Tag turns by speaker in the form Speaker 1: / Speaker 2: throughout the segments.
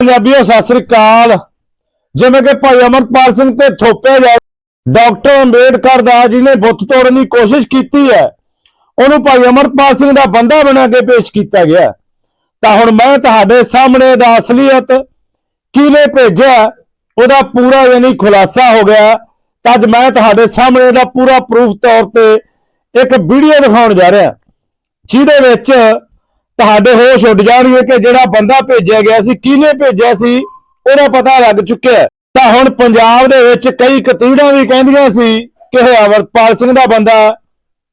Speaker 1: ਪੰਜਾਬੀਓ, ਸਤਿ ਸ੍ਰੀ ਅਕਾਲ। ਜਿਵੇਂ ਕਿ ਭਾਈ ਅਮਰਪਾਲ ਸਿੰਘ ਤੇ ਥੋਪਿਆ ਜਾ ਡਾਕਟਰ ਅੰਬੇਡਕਰ ਦਾ ਜਿਹਨੇ ਬੁੱਤ ਤੋੜਨ ਦੀ ਕੋਸ਼ਿਸ਼ ਕੀਤੀ ਹੈ। ਉਹਨੂੰ ਭਾਈ ਅਮਰਪਾਲ ਸਿੰਘ ਦਾ ਬੰਦਾ ਬਣਾ ਕੇ ਪੇਸ਼ ਕੀਤਾ ਗਿਆ। ਤਾਂ ਹੁਣ ਮੈਂ ਤੁਹਾਡੇ ਸਾਹਮਣੇ ਦਾ ਅਸਲੀਅਤ ਕਿਵੇਂ ਭੇਜਿਆ, ਉਹਦਾ ਪੂਰਾ ਯਾਨੀ ਖੁਲਾਸਾ ਹੋ ਗਿਆ। ਤਾਂ ਅੱਜ ਮੈਂ ਤੁਹਾਡੇ ਸਾਹਮਣੇ ਦਾ ਪੂਰਾ ਪ੍ਰੂਫ ਤੌਰ ਤੇ ਇੱਕ ਵੀਡੀਓ ਦਿਖਾਉਣ ਜਾ ਰਿਹਾ। ਜਿਹਦੇ ਵਿੱਚ ਤੁਹਾਡੇ ਹੋਸ਼ ਉੱਡ ਜਾਣਗੇ ਕਿ ਜਿਹੜਾ ਬੰਦਾ ਭੇਜਿਆ ਗਿਆ ਸੀ, ਕਿਹਨੇ ਭੇਜਿਆ ਸੀ, ਉਹਦਾ ਪਤਾ ਲੱਗ ਚੁੱਕਿਆ ਤਾਂ ਹੁਣ ਪੰਜਾਬ ਦੇ ਵਿੱਚ ਕਈ ਕਤੀੜਾਂ ਵੀ ਕਹਿੰਦੀਆਂ ਸੀ ਕਿ ਇਹ ਅਮਰਪਾਲ ਸਿੰਘ ਦਾ ਬੰਦਾ,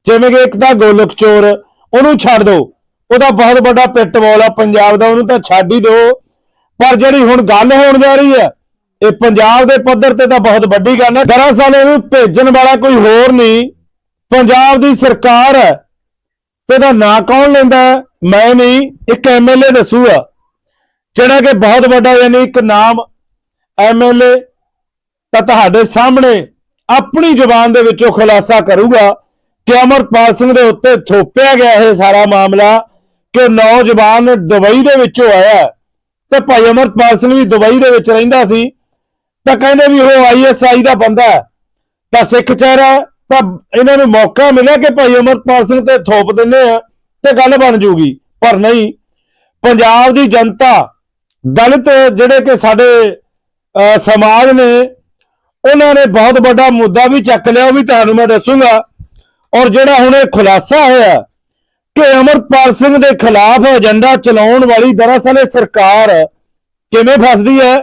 Speaker 1: ਜਿਵੇਂ ਕਿ ਇੱਕ ਤਾਂ ਗੋਲਕ ਚੋਰ, ਉਹਨੂੰ ਛੱਡ ਦਿਓ ਉਹਦਾ ਬਹੁਤ ਵੱਡਾ ਪਿੱਟਬਾਲ ਆ ਪੰਜਾਬ ਦਾ, ਉਹਨੂੰ ਤਾਂ ਛੱਡ ਹੀ ਦਿਓ। ਪਰ ਜਿਹੜੀ ਹੁਣ ਗੱਲ ਹੋਣ ਜਾ ਰਹੀ ਹੈ, ਇਹ ਪੰਜਾਬ ਦੇ ਪੱਧਰ ਤੇ ਤਾਂ ਬਹੁਤ ਵੱਡੀ ਗੱਲ ਹੈ। ਦਰਅਸਲ ਇਹਨੂੰ ਭੇਜਣ ਵਾਲਾ ਕੋਈ ਹੋਰ ਨਹੀਂ। ਪੰਜਾਬ ਦੀ ਸਰਕਾਰ ਹੈ ਤੇ ਇਹਦਾ ਨਾਂ ਕੌਣ ਲੈਂਦਾ ਹੈ? ਮੈਂ ਨਹੀਂ, ਇੱਕ ਐਮਐਲਏ ਦੱਸੂਗਾ ਜਿਹੜਾ ਕਿ ਬਹੁਤ ਵੱਡਾ ਯਾਨੀ ਇੱਕ ਨਾਮ ਐਮਐਲਏ ਤਾਂ ਤੁਹਾਡੇ ਸਾਹਮਣੇ ਆਪਣੀ ਜ਼ੁਬਾਨ ਦੇ ਵਿੱਚੋਂ ਖੁਲਾਸਾ ਕਰੂਗਾ ਕਿ ਅਮਰਪਾਲ ਸਿੰਘ ਦੇ ਉੱਤੇ ਥੋਪਿਆ ਗਿਆ ਇਹ ਸਾਰਾ ਮਾਮਲਾ ਕਿ ਨੌਜਵਾਨ ਦੁਬਈ ਦੇ ਵਿੱਚੋਂ ਆਇਆ ਤੇ ਭਾਈ ਅਮਰਪਾਲ ਸਿੰਘ ਵੀ ਦੁਬਈ ਦੇ ਵਿੱਚ ਰਹਿੰਦਾ ਸੀ। ਤਾਂ ਕਹਿੰਦੇ ਵੀ ਉਹ ਆਈਐਸਆਈ ਦਾ ਬੰਦਾ ਹੈ। ਤਾਂ ਸਿੱਖ ਚਿਹਰਾ ਤਾਂ ਇਹਨਾਂ ਨੂੰ ਮੌਕਾ ਮਿਲਿਆ ਕਿ ਭਾਈ ਅਮਰਪਾਲ ਸਿੰਘ ਤੇ ਥੋਪ ਦਿੰਦੇ ਆ ਤੇ ਗੱਲ ਬਣ ਜੂਗੀ। ਪਰ ਨਹੀਂ, ਪੰਜਾਬ ਦੀ ਜਨਤਾ, ਦਲਿਤ ਜਿਹੜੇ ਕਿ ਸਾਡੇ ਸਮਾਜ ਨੇ, ਉਹਨਾਂ ਨੇ ਬਹੁਤ ਵੱਡਾ ਮੁੱਦਾ ਵੀ ਚੱਕ ਲਿਆ, ਉਹ ਵੀ ਤੁਹਾਨੂੰ ਮੈਂ ਦੱਸੂਗਾ। ਔਰ ਜਿਹੜਾ ਹੁਣ ਇਹ ਖੁਲਾਸਾ ਹੋਇਆ ਕਿ ਅਮਰਪਾਲ ਸਿੰਘ ਦੇ ਖਿਲਾਫ ਏਜੰਡਾ ਚਲਾਉਣ ਵਾਲੀ ਦਰਅਸਲ ਇਹ ਸਰਕਾਰ ਕਿਵੇਂ ਫਸਦੀ ਹੈ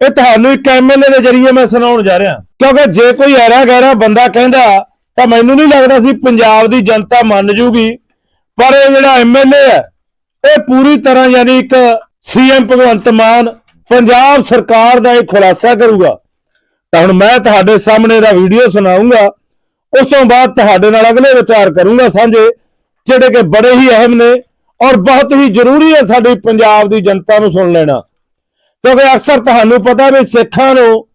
Speaker 1: ਇਹ ਤੁਹਾਨੂੰ ਇੱਕ ਐਮਐਲਏ ਦੇ ਜਰੀਏ ਮੈਂ ਸੁਣਾਉਣ ਜਾ ਰਿਹਾ। ਕਿਉਂਕਿ ਜੇ ਕੋਈ ਐਰਾ ਗੈਰਾ ਬੰਦਾ ਕਹਿੰਦਾ, ਤਾਂ ਮੈਨੂੰ ਨਹੀਂ ਲੱਗਦਾ ਸੀ ਪੰਜਾਬ ਦੀ ਜਨਤਾ ਮੰਨ ਜੂਗੀ। ਪਰ ਇਹ ਜਿਹੜਾ ਐਮਐਲਏ ਹੈ, ਇਹ ਪੂਰੀ ਤਰ੍ਹਾਂ ਯਾਨੀ ਇੱਕ ਸੀਐਮ ਭਗਵੰਤ ਮਾਨ ਪੰਜਾਬ ਸਰਕਾਰ ਦਾ ਇਹ ਖੁਲਾਸਾ ਕਰੂਗਾ। ਤਾਂ ਹੁਣ ਮੈਂ ਤੁਹਾਡੇ ਸਾਹਮਣੇ ਦਾ ਵੀਡੀਓ ਸੁਣਾਉਂਗਾ ਉਸ ਤੋਂ ਬਾਅਦ ਤੁਹਾਡੇ ਨਾਲ ਅਗਲੇ ਵਿਚਾਰ ਕਰੂੰਗਾ ਸਾਂਝੇ, ਜਿਹੜੇ ਕਿ ਬੜੇ ਹੀ ਅਹਿਮ ਨੇ ਔਰ ਬਹੁਤ ਹੀ ਜ਼ਰੂਰੀ ਹੈ ਸਾਡੀ ਪੰਜਾਬ ਦੀ ਜਨਤਾ ਨੂੰ ਸੁਣ ਲੈਣਾ। ਕਿਉਂਕਿ ਅਕਸਰ ਤੁਹਾਨੂੰ ਪਤਾ ਵੀ ਸਿੱਖਾਂ ਨੂੰ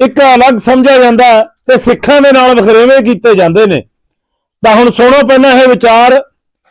Speaker 1: ਇੱਕ ਅਲੱਗ ਸਮਝਿਆ ਜਾਂਦਾ ਤੇ ਸਿੱਖਾਂ ਦੇ ਨਾਲ ਵਖਰੇਵੇਂ ਕੀਤੇ ਜਾਂਦੇ ਨੇ। ਤਾਂ ਹੁਣ ਸੁਣੋ ਪਹਿਲਾਂ ਇਹ ਵਿਚਾਰ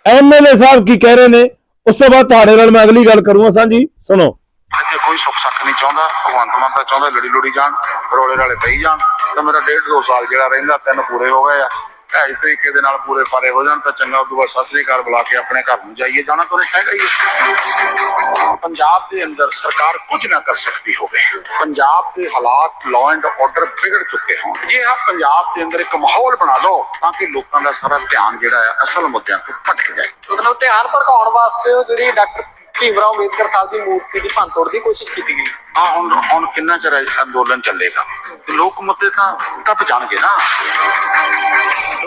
Speaker 1: ਐਮਐਲਏ ਸਾਹਿਬ ਕੀ ਕਹਿ ਰਹੇ ਨੇ, ਉਸ ਤੋਂ ਬਾਅਦ ਤੁਹਾਡੇ ਨਾਲ ਮੈਂ ਅਗਲੀ ਗੱਲ ਕਰੂੰਗਾ ਸਾਂਝੀ, ਸੁਣੋ।
Speaker 2: ਇੱਥੇ ਕੋਈ ਸੁੱਖ ਸੱਖ ਨਹੀਂ ਚਾਹੁੰਦਾ, ਭਗਵੰਤ ਮਾਨ ਤਾਂ ਚਾਹੁੰਦਾ ਲੜੀ ਲੁੜੀ ਜਾਣ, ਰੋਲੇ ਰਾਲੇ ਪਈ ਜਾਣ, ਤਾਂ ਮੇਰਾ ਡੇਢ ਦੋ ਸਾਲ ਜਿਹੜਾ ਰਹਿੰਦਾ, ਤਿੰਨ ਪੂਰੇ ਹੋ ਗਏ ਆ। ਇਸ ਤਰੀਕੇ ਦੇ ਨਾਲ ਪੂਰੇ ਪਾਰੇ ਹੋ ਜਾਣ ਤਾਂ ਚੰਗਾ ਉਦੋਂ ਬਾਅਦ ਸਤਿ ਸ੍ਰੀ ਬੁਲਾ ਕੇ ਆਪਣੇ ਘਰ ਨੂੰ ਜਾਈਏ। ਜਾਣਾ ਤਾਂ ਹੈਗਾ ਹੀ। ਪੰਜਾਬ ਦੇ ਅੰਦਰ ਸਰਕਾਰ ਕੁਝ ਨਾ ਕਰ ਸਕਦੀ ਹੋਵੇ। ਪੰਜਾਬ ਦੇ ਹਾਲਾਤ ਲਾਅ ਐਂਡ ਆਰਡਰ ਵਿਗੜ ਚੁੱਕੇ ਹੋਣ। ਜੇ ਆਪ ਪੰਜਾਬ ਦੇ ਅੰਦਰ ਇੱਕ ਮਾਹੌਲ ਬਣਾ ਲਓ ਤਾਂ ਕਿ ਲੋਕਾਂ ਦਾ ਸਾਰਾ ਧਿਆਨ ਜਿਹੜਾ ਹੈ ਅਸਲ ਮੁੱਦਿਆਂ ਤੋਂ ਭਟਕ ਜਾਏ।
Speaker 3: ਮਤਲਬ ਧਿਆਨ ਭਟਕਾਉਣ ਵਾਸਤੇ ਉਹ ਜਿਹੜੀ ਡਾਕਟਰ ਭੀਮਰਾਓ ਅੰਬੇਦਕਰ ਸਾਹਿਬ ਦੀ ਮੂਰਤੀ ਦੀ ਭੰਨਤੋੜ ਦੀ ਕੋਸ਼ਿਸ਼ ਕੀਤੀ ਗਈ।
Speaker 2: ਆ ਹੁਣ ਹੁਣ ਕਿੰਨਾ ਚਿਰ ਅੰਦੋਲਨ ਚੱਲੇਗਾ? ਲੋਕ ਮੁੱਦੇ ਤਾਂ ਕੱਪ ਜਾਣਗੇ ਨਾ।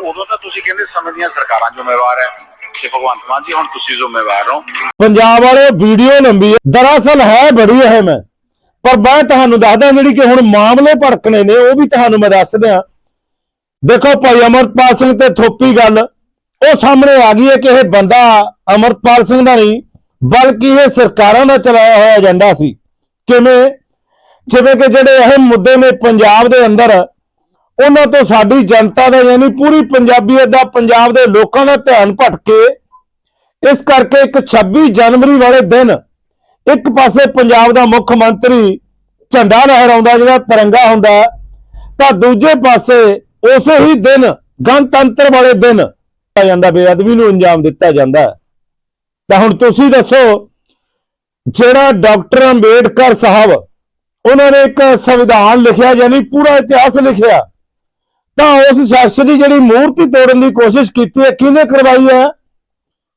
Speaker 2: ਉਦੋਂ ਤਾਂ ਤੁਸੀਂ ਕਹਿੰਦੇ ਸਮੇਂ ਦੀਆਂ ਸਰਕਾਰਾਂ ਜ਼ਿੰਮੇਵਾਰ ਹੈ। ਕਿ ਭਗਵੰਤ ਮਾਨ ਜੀ, ਹੁਣ ਤੁਸੀਂ ਜ਼ਿੰਮੇਵਾਰ ਹੋ।
Speaker 1: ਪੰਜਾਬ ਵਾਲੇ ਵੀਡੀਓ ਲੰਬੀ ਹੈ। ਦਰਅਸਲ ਹੈ ਬੜੀ ਅਹਿਮ ਹੈ। ਪਰ ਮੈਂ ਤੁਹਾਨੂੰ ਦੱਸਦਾ ਜਿਹੜੀ ਕਿ ਹੁਣ ਮਾਮਲੇ ਭੜਕਣੇ ਨੇ, ਉਹ ਵੀ ਤੁਹਾਨੂੰ ਮੈਂ ਦੱਸ ਦਿਆਂ। ਦੇਖੋ ਭਾਈ ਅਮਰਪਾਲ ਸਿੰਘ ਤੇ ਥੋਪੀ ਗੱਲ, ਉਹ ਸਾਹਮਣੇ ਆ ਗਈ ਹੈ ਕਿ ਇਹ ਬੰਦਾ ਅਮਰਪਾਲ ਸਿੰਘ ਦਾ ਨਹੀਂ, ਬਲਕਿ ਇਹ ਸਰਕਾਰਾਂ ਦਾ ਚਲਾਇਆ ਹੋਇਆ ਏਜੰਡਾ ਸੀ। ਕਿਵੇਂ? ਜਿਵੇਂ ਕਿ ਜਿਹੜੇ ਅਹਿਮ ਮੁੱਦੇ ਨੇ ਪੰਜਾਬ ਦੇ ਅੰਦਰ, ਉਹਨਾਂ ਤੋਂ ਸਾਡੀ ਜਨਤਾ ਦਾ ਯਾਨੀ ਪੂਰੀ ਪੰਜਾਬੀਅਤ ਦਾ, ਪੰਜਾਬ ਦੇ ਲੋਕਾਂ ਦਾ ਧਿਆਨ ਭਟਕੇ ਇਸ ਕਰਕੇ ਇੱਕ 26 ਜਨਵਰੀ ਵਾਲੇ ਦਿਨ ਇੱਕ ਪਾਸੇ ਪੰਜਾਬ ਦਾ ਮੁੱਖ ਮੰਤਰੀ ਝੰਡਾ ਲਹਿਰਾਉਂਦਾ, ਜਿਹੜਾ ਤਿਰੰਗਾ ਹੁੰਦਾ, ਤਾਂ ਦੂਜੇ ਪਾਸੇ ਉਸੇ ਹੀ ਦਿਨ ਗਣਤੰਤਰ ਵਾਲੇ ਦਿਨ ਆ ਜਾਂਦਾ, ਬੇਅਦਬੀ ਨੂੰ ਅੰਜਾਮ ਦਿੱਤਾ ਜਾਂਦਾ। ਤਾਂ ਹੁਣ ਤੁਸੀਂ ਦੱਸੋ ਜਿਹੜਾ ਡਾਕਟਰ ਅੰਬੇਡਕਰ ਸਾਹਿਬ, ਉਹਨਾਂ ਨੇ ਇੱਕ ਸੰਵਿਧਾਨ ਲਿਖਿਆ, ਯਾਨੀ ਪੂਰਾ ਇਤਿਹਾਸ ਲਿਖਿਆ। ਤਾਂ ਉਸ ਸ਼ਖਸ ਦੀ ਜਿਹੜੀ ਮੂਰਤੀ ਤੋੜਨ ਦੀ ਕੋਸ਼ਿਸ਼ ਕੀਤੀ ਹੈ, ਕਿਹਨੇ ਕਰਵਾਈ ਹੈ?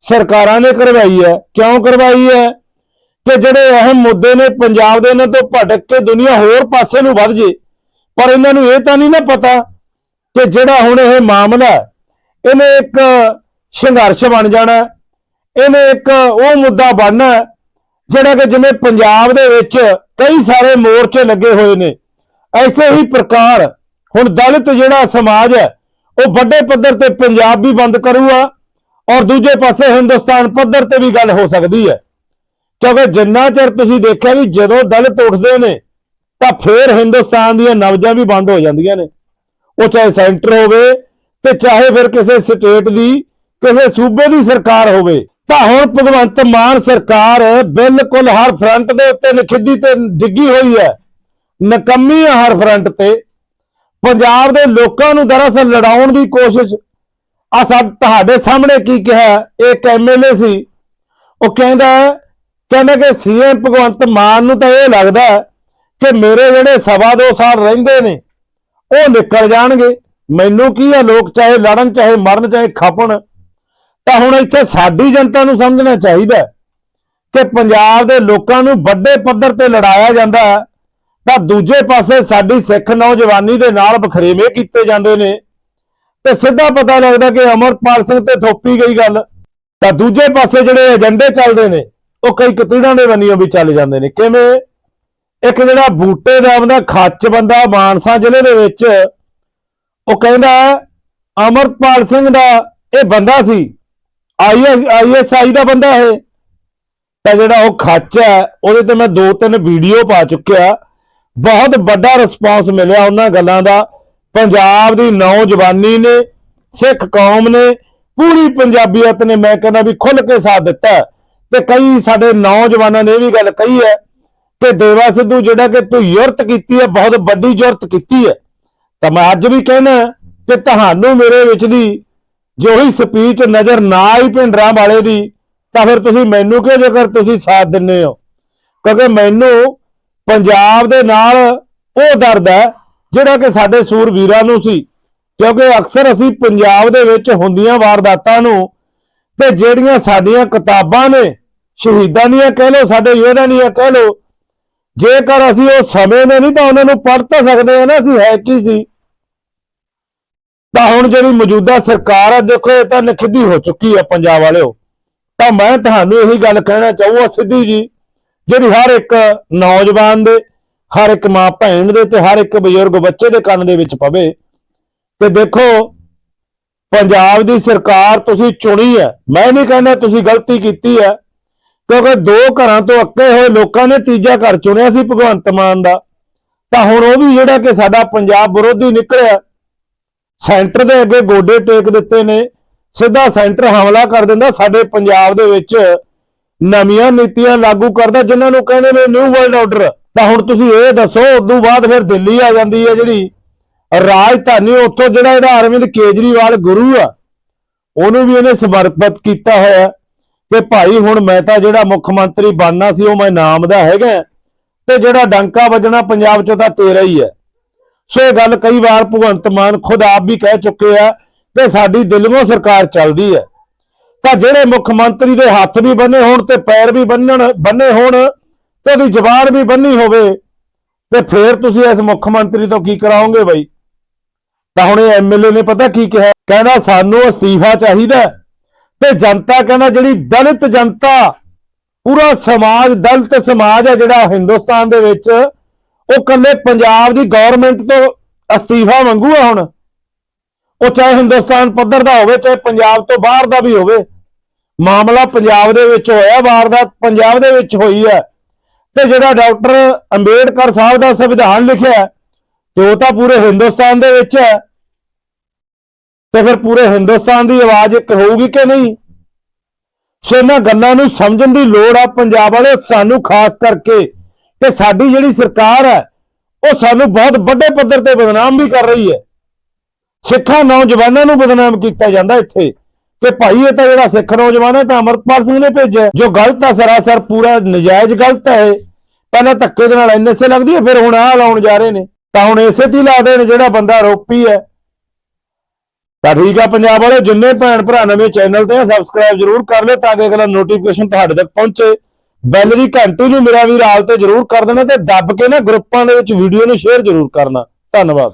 Speaker 1: ਸਰਕਾਰਾਂ ਨੇ ਕਰਵਾਈ ਹੈ। ਕਿਉਂ ਕਰਵਾਈ ਹੈ? ਕਿ ਜਿਹੜੇ ਅਹਿਮ ਮੁੱਦੇ ਨੇ ਪੰਜਾਬ ਦੇ, ਇਹਨਾਂ ਤੋਂ ਭਟਕ ਕੇ ਦੁਨੀਆ ਹੋਰ ਪਾਸੇ ਨੂੰ ਵੱਧ ਜੇ। ਪਰ ਇਹਨਾਂ ਨੂੰ ਇਹ ਤਾਂ ਨਹੀਂ ਨਾ ਪਤਾ ਕਿ ਜਿਹੜਾ ਹੁਣ ਇਹ ਮਾਮਲਾ ਇਹਨੇ ਇੱਕ ਸੰਘਰਸ਼ ਬਣ ਜਾਣਾ ਇਹਨੇ ਇੱਕ ਉਹ ਮੁੱਦਾ ਬਣਨਾ ਜਿਹੜਾ ਕਿ ਜਿਵੇਂ ਪੰਜਾਬ ਦੇ ਵਿੱਚ ਕਈ ਸਾਰੇ ਮੋਰਚੇ ਲੱਗੇ ਹੋਏ ਨੇ, ਐਸੇ ਹੀ ਪ੍ਰਕਾਰ ਹੁਣ ਦਲਿਤ ਜਿਹੜਾ ਸਮਾਜ ਹੈ, ਉਹ ਵੱਡੇ ਪੱਧਰ ਤੇ ਪੰਜਾਬ ਵੀ ਬੰਦ ਕਰੂਗਾ ਔਰ ਦੂਜੇ ਪਾਸੇ ਹਿੰਦੁਸਤਾਨ ਪੱਧਰ ਤੇ ਵੀ ਗੱਲ ਹੋ ਸਕਦੀ ਹੈ। ਕਿਉਂਕਿ ਜਿੰਨਾ ਚਿਰ ਤੁਸੀਂ ਦੇਖਿਆ ਵੀ ਜਦੋਂ ਦਲਿਤ ਉੱਠਦੇ ਨੇ, ਤਾਂ ਫੇਰ ਹਿੰਦੁਸਤਾਨ ਦੀਆਂ ਨਵਜਾਂ ਵੀ ਬੰਦ ਹੋ ਜਾਂਦੀਆਂ ਨੇ। ਉਹ ਚਾਹੇ ਸੈਂਟਰ ਹੋਵੇ ਤੇ ਚਾਹੇ ਫਿਰ ਕਿਸੇ ਸਟੇਟ ਦੀ, ਕਿਸੇ ਸੂਬੇ ਦੀ ਸਰਕਾਰ ਹੋਵੇ ਤਾਂ ਹੁਣ ਭਗਵੰਤ ਮਾਨ ਸਰਕਾਰ ਬਿਲਕੁਲ ਹਰ ਫਰੰਟ ਦੇ ਉੱਤੇ ਨਖਿੱਧੀ ਤੇ ਡਿੱਗੀ ਹੋਈ ਹੈ। ਨਕਮੀ ਹੈ ਹਰ ਫਰੰਟ ਤੇ। ਪੰਜਾਬ ਦੇ ਲੋਕਾਂ ਨੂੰ ਦਰਅਸਲ ਲੜਾਉਣ ਦੀ ਕੋਸ਼ਿਸ਼। ਆ ਸਭ ਤੁਹਾਡੇ ਸਾਹਮਣੇ ਕੀ ਕਿਹਾ ਇੱਕ ਐਮਐਲਏ ਸੀ। ਉਹ ਕਹਿੰਦਾ ਕਹਿੰਦਾ ਕਿ ਸੀਐਮ ਭਗਵੰਤ ਮਾਨ ਨੂੰ ਤਾਂ ਇਹ ਲੱਗਦਾ ਕਿ ਮੇਰੇ ਜਿਹੜੇ ਸਵਾ ਦੋ ਸਾਲ ਰਹਿੰਦੇ ਨੇ, ਉਹ ਨਿਕਲ ਜਾਣਗੇ। ਮੈਨੂੰ ਕੀ ਆ ਲੋਕ ਚਾਹੇ ਲੜਨ, ਚਾਹੇ ਮਰਨ, ਚਾਹੇ ਖਪਣ। ਤਾਂ ਹੁਣ ਇੱਥੇ ਸਾਡੀ ਜਨਤਾ ਨੂੰ ਸਮਝਣਾ ਚਾਹੀਦਾ ਕਿ ਪੰਜਾਬ ਦੇ ਲੋਕਾਂ ਨੂੰ ਵੱਡੇ ਪੱਧਰ ਤੇ ਲੜਾਇਆ ਜਾਂਦਾ ਹੈ, ਤਾਂ ਦੂਜੇ ਪਾਸੇ ਸਾਡੀ ਸਿੱਖ ਨੌਜਵਾਨੀ ਦੇ ਨਾਲ ਬਖਰੇਵੇਂ ਕੀਤੇ ਜਾਂਦੇ ਨੇ। ਤੇ ਸਿੱਧਾ ਪਤਾ ਲੱਗਦਾ ਕਿ ਅਮਰਪਾਲ ਸਿੰਘ ਤੇ ਥੋਪੀ ਗਈ ਗੱਲ, ਤਾਂ ਦੂਜੇ ਪਾਸੇ ਜਿਹੜੇ ਏਜੰਡੇ ਚੱਲਦੇ ਨੇ, ਉਹ ਕਈ ਕਤੀੜਾਂ ਦੇ ਬੰਨਿਓ ਵੀ ਚੱਲ ਜਾਂਦੇ ਨੇ। ਕਿਵੇਂ? ਇੱਕ ਜਿਹੜਾ ਬੂਟੇ ਨਾਮ ਦਾ ਖੱਚ ਬੰਦਾ ਮਾਨਸਾ ਜ਼ਿਲ੍ਹੇ ਦੇ ਵਿੱਚ, ਉਹ ਕਹਿੰਦਾ, ਅਮਰਪਾਲ ਸਿੰਘ ਦਾ ਇਹ ਬੰਦਾ ਸੀ ਆਈਐਸ, ਆਈਐਸਆਈ ਦਾ ਬੰਦਾ ਇਹ। ਤਾਂ ਜਿਹੜਾ ਉਹ ਖੱਚ ਹੈ, ਉਹਦੇ ਤੇ ਮੈਂ ਦੋ ਤਿੰਨ ਵੀਡੀਓ ਪਾ ਚੁੱਕਿਆ। ਬਹੁਤ ਵੱਡਾ ਰਿਸਪਾਂਸ ਮਿਲਿਆ ਉਹਨਾਂ ਗੱਲਾਂ ਦਾ। ਪੰਜਾਬ ਦੀ ਨੌਜਵਾਨੀ ਨੇ, ਸਿੱਖ ਕੌਮ ਨੇ, ਪੂਰੀ ਪੰਜਾਬੀਅਤ ਨੇ ਮੈਂ ਕਹਿੰਦਾ ਵੀ ਖੁੱਲ ਕੇ ਸਾਥ ਦਿੱਤਾ ਤੇ ਕਈ ਸਾਡੇ ਨੌਜਵਾਨਾਂ ਨੇ ਇਹ ਵੀ ਗੱਲ ਕਹੀ ਹੈ ਕਿ ਦੇਵਾ ਸਿੱਧੂ ਜਿਹੜਾ ਕਿ ਤੂੰ ਯੁਰਤ ਕੀਤੀ ਹੈ, ਬਹੁਤ ਵੱਡੀ ਯੁਰਤ ਕੀਤੀ ਹੈ। ਤਾਂ ਮੈਂ ਅੱਜ ਵੀ ਕਹਿਣਾ ਕਿ ਤੁਹਾਨੂੰ ਮੇਰੇ ਵਿੱਚ ਦੀ ਜੇ ਉਹੀ ਸਪੀਚ ਨਜ਼ਰ ਨਾ ਆਈ ਭਿੰਡਰਾਂ ਵਾਲੇ ਦੀ, ਤਾਂ ਫਿਰ ਤੁਸੀਂ ਮੈਨੂੰ ਕਿਉਂ ਜੇਕਰ ਤੁਸੀਂ ਸਾਥ ਦਿੰਦੇ ਹੋ? ਕਿਉਂਕਿ ਮੈਨੂੰ ਪੰਜਾਬ ਦੇ ਨਾਲ ਉਹ ਦਰਦ ਹੈ ਜਿਹੜਾ ਕਿ ਸਾਡੇ ਸੂਰਵੀਰਾਂ ਨੂੰ ਸੀ। ਕਿਉਂਕਿ ਅਕਸਰ ਅਸੀਂ ਪੰਜਾਬ ਦੇ ਵਿੱਚ ਹੁੰਦੀਆਂ ਵਾਰਦਾਤਾਂ ਨੂੰ ਤੇ ਜਿਹੜੀਆਂ ਸਾਡੀਆਂ ਕਿਤਾਬਾਂ ਨੇ, ਸ਼ਹੀਦਾਂ ਦੀਆਂ ਕਹਿ ਲਓ, ਸਾਡੇ ਯੋਧਿਆਂ ਦੀਆਂ ਕਹਿ ਲਓ, ਜੇਕਰ ਅਸੀਂ ਉਹ ਸਮੇਂ ਦੇ ਨਹੀਂ ਤਾਂ ਉਹਨਾਂ ਨੂੰ ਪੜ੍ਹ ਤਾਂ ਸਕਦੇ ਆ ਨਾ, ਅਸੀਂ ਹੈ ਕੀ ਸੀ? ਤਾਂ ਹੁਣ ਜਿਹੜੀ ਮੌਜੂਦਾ ਸਰਕਾਰ ਆ, ਦੇਖੋ ਇਹ ਤਾਂ ਨਖਿੱਧੀ ਹੋ ਚੁੱਕੀ ਆ ਪੰਜਾਬ ਵਾਲਿਓ। ਤਾਂ ਮੈਂ ਤੁਹਾਨੂੰ ਇਹੀ ਗੱਲ ਕਹਿਣਾ ਚਾਹੂੰਗਾ ਸਿੱਧੂ ਜੀ, ਜਿਹੜੀ ਹਰ ਇੱਕ ਨੌਜਵਾਨ ਦੇ, ਹਰ ਇੱਕ ਮਾਂ ਭੈਣ ਦੇ ਤੇ ਹਰ ਇੱਕ ਬਜ਼ੁਰਗ ਬੱਚੇ ਦੇ ਕੰਨ ਦੇ ਵਿੱਚ ਪਵੇ। ਤੇ ਦੇਖੋ, ਪੰਜਾਬ ਦੀ ਸਰਕਾਰ ਤੁਸੀਂ ਚੁਣੀ ਹੈ ਮੈਂ ਨਹੀਂ ਕਹਿੰਦਾ ਤੁਸੀਂ ਗਲਤੀ ਕੀਤੀ ਹੈ ਕਿਉਂਕਿ ਦੋ ਘਰਾਂ ਤੋਂ ਅੱਕੇ ਹੋਏ ਲੋਕਾਂ ਨੇ ਤੀਜਾ ਘਰ ਚੁਣਿਆ ਸੀ ਭਗਵੰਤ ਮਾਨ ਦਾ। ਤਾਂ ਹੁਣ ਉਹ ਵੀ ਜਿਹੜਾ ਕਿ ਸਾਡਾ ਪੰਜਾਬ ਵਿਰੋਧੀ ਨਿਕਲਿਆ ਸੈਂਟਰ ਦੇ ਅੱਗੇ ਗੋਡੇ ਟੇਕ ਦਿੱਤੇ ਨੇ, ਸਿੱਧਾ ਸੈਂਟਰ ਹਮਲਾ ਕਰ ਦਿੰਦਾ। ਸਾਡੇ ਪੰਜਾਬ ਦੇ ਵਿੱਚ ਨਵੀਆਂ ਨੀਤੀਆਂ ਲਾਗੂ ਕਰਦਾ, ਜਿਨ੍ਹਾਂ ਨੂੰ ਕਹਿੰਦੇ ਨੇ ਨਿਊ ਵਰਲਡ ਆਰਡਰ ਤਾਂ ਹੁਣ ਤੁਸੀਂ ਇਹ ਦੱਸੋ, ਉਦੋਂ ਬਾਅਦ ਫਿਰ ਦਿੱਲੀ ਆ ਜਾਂਦੀ ਹੈ ਜਿਹੜੀ ਰਾਜਧਾਨੀ, ਉੱਥੋਂ ਜਿਹੜਾ ਇਹਦਾ ਅਰਵਿੰਦ ਕੇਜਰੀਵਾਲ ਗੁਰੂ ਆ, ਉਹਨੂੰ ਵੀ ਇਹਨੇ ਸਮਰਪਿਤ ਕੀਤਾ ਹੋਇਆ ਕਿ ਭਾਈ ਹੁਣ ਮੈਂ ਤਾਂ ਜਿਹੜਾ ਮੁੱਖ ਮੰਤਰੀ ਬਣਨਾ ਸੀ, ਉਹ ਮੈਂ ਨਾਮ ਦਾ ਹੈਗਾ ਤੇ ਜਿਹੜਾ ਡੰਕਾ ਵੱਜਣਾ ਪੰਜਾਬ 'ਚ ਤਾਂ ਤੇਰਾ ਹੀ ਹੈ। ਸੋ ਇਹ ਗੱਲ ਕਈ ਵਾਰ ਭਗਵੰਤ ਮਾਨ ਖੁਦ ਆਪ ਵੀ ਕਹਿ ਚੁੱਕੇ ਆ ਕਿ ਸਾਡੀ ਦਿਲੋਂ ਸਰਕਾਰ ਚੱਲਦੀ ਹੈ। ਤਾਂ ਜਿਹੜੇ ਮੁੱਖ ਮੰਤਰੀ ਦੇ ਹੱਥ ਵੀ ਬੰਨੇ ਹੋਣ ਤੇ ਪੈਰ ਵੀ ਬੰਨਣ, ਬੰਨੇ ਹੋਣ ਤੇ ਉਹਦੀ ਜ਼ਬਾਨ ਵੀ ਬੰਨੀ ਹੋਵੇ, ਤੇ ਫੇਰ ਤੁਸੀਂ ਇਸ ਮੁੱਖ ਮੰਤਰੀ ਤੋਂ ਕੀ ਕਰਾਓਗੇ ਬਈ? ਤਾਂ ਹੁਣ ਇਹ ਐਮਐਲਏ ਨੇ ਪਤਾ ਕੀ ਕਿਹਾ? ਕਹਿੰਦਾ ਸਾਨੂੰ ਅਸਤੀਫਾ ਚਾਹੀਦਾ ਤੇ ਜਨਤਾ ਕਹਿੰਦਾ ਜਿਹੜੀ ਦਲਿਤ ਜਨਤਾ, ਪੂਰਾ ਸਮਾਜ, ਦਲਿਤ ਸਮਾਜ ਹੈ ਜਿਹੜਾ ਹਿੰਦੁਸਤਾਨ ਦੇ ਵਿੱਚ ਉਹ ਕੱਲੇ ਪੰਜਾਬ ਦੀ ਗਵਰਨਮੈਂਟ ਤੋਂ ਅਸਤੀਫਾ ਮੰਗੂਗਾ ਹੁਣ। ਉਹ ਚਾਹੇ ਹਿੰਦੁਸਤਾਨ ਪੱਧਰ ਦਾ ਹੋਵੇ, ਚਾਹੇ ਪੰਜਾਬ ਤੋਂ ਬਾਹਰ ਦਾ ਵੀ ਹੋਵੇ। ਮਾਮਲਾ ਪੰਜਾਬ ਦੇ ਵਿੱਚ ਹੋਇਆ, ਵਾਰਦਾਤ ਪੰਜਾਬ ਦੇ ਵਿੱਚ ਹੋਈ ਹੈ। ਤੇ ਜਿਹੜਾ ਡਾਕਟਰ ਅੰਬੇਡਕਰ ਸਾਹਿਬ ਦਾ ਸੰਵਿਧਾਨ ਲਿਖਿਆ ਤੇ ਉਹ ਤਾਂ ਪੂਰੇ ਹਿੰਦੁਸਤਾਨ ਦੇ ਵਿੱਚ ਹੈ। ਤੇ ਫਿਰ ਪੂਰੇ ਹਿੰਦੁਸਤਾਨ ਦੀ ਆਵਾਜ਼ ਇੱਕ ਹੋਊਗੀ ਕਿ ਨਹੀਂ? ਸੋ ਇਹਨਾਂ ਗੱਲਾਂ ਨੂੰ ਸਮਝਣ ਦੀ ਲੋੜ ਆ ਪੰਜਾਬ ਵਾਲੇ ਸਾਨੂੰ ਖਾਸ ਕਰਕੇ। ਕਿ ਸਾਡੀ ਜਿਹੜੀ ਸਰਕਾਰ ਹੈ, ਉਹ ਸਾਨੂੰ ਬਹੁਤ ਵੱਡੇ ਪੱਧਰ ਤੇ ਬਦਨਾਮ ਵੀ ਕਰ ਰਹੀ ਹੈ। ਸਿੱਖਾਂ, ਨੌਜਵਾਨਾਂ ਨੂੰ ਬਦਨਾਮ ਕੀਤਾ ਜਾਂਦਾ ਇੱਥੇ। ਕਿ ਭਾਈ, ਇਹ ਤਾਂ ਜਿਹੜਾ ਸਿੱਖ ਨੌਜਵਾਨ ਹੈ, ਤਾਂ ਅਮਰਪਾਲ ਸਿੰਘ ਨੇ ਭੇਜਿਆ ਜੋ ਗਲਤ ਆ, ਸਰਾਸਰ ਪੂਰਾ ਨਜਾਇਜ਼ ਗਲਤ ਹੈ ਇਹ। ਪਹਿਲਾਂ ਧੱਕੇ ਦੇ ਨਾਲ ਐਨਐਸਏ ਲੱਗਦੀ ਹੈ, ਫਿਰ ਹੁਣ ਆਹ ਲਾਉਣ ਜਾ ਰਹੇ ਨੇ। ਤਾਂ ਹੁਣ ਇਸੇ ਤੇ ਲਾ ਦੇਣ ਜਿਹੜਾ ਬੰਦਾ ਆਰੋਪੀ ਹੈ। ਤਾਂ ਠੀਕ ਆ ਪੰਜਾਬ ਵਾਲੇ ਜਿੰਨੇ ਭੈਣ ਭਰਾ ਨਵੇਂ ਚੈਨਲ ਤੇ ਆ ਸਬਸਕ੍ਰਾਈਬ ਜਰੂਰ ਕਰ ਲਿਓ ਤਾਂ ਕਿ ਅਗਲਾ ਨੋਟੀਫਿਕੇਸ਼ਨ ਤੁਹਾਡੇ ਤੱਕ ਪਹੁੰਚੇ। ਬੈਲ ਦੀ ਘੰਟੀ ਨੂੰ ਮੇਰਾ ਵੀਰ ਆਲ ਤੇ ਜਰੂਰ ਕਰ ਦੇਣਾ ਤੇ ਦੱਬ ਕੇ ਨਾ ਗਰੁੱਪਾਂ ਦੇ ਵਿੱਚ ਵੀਡੀਓ ਨੂੰ ਸ਼ੇਅਰ ਜਰੂਰ ਕਰਨਾ। ਧੰਨਵਾਦ।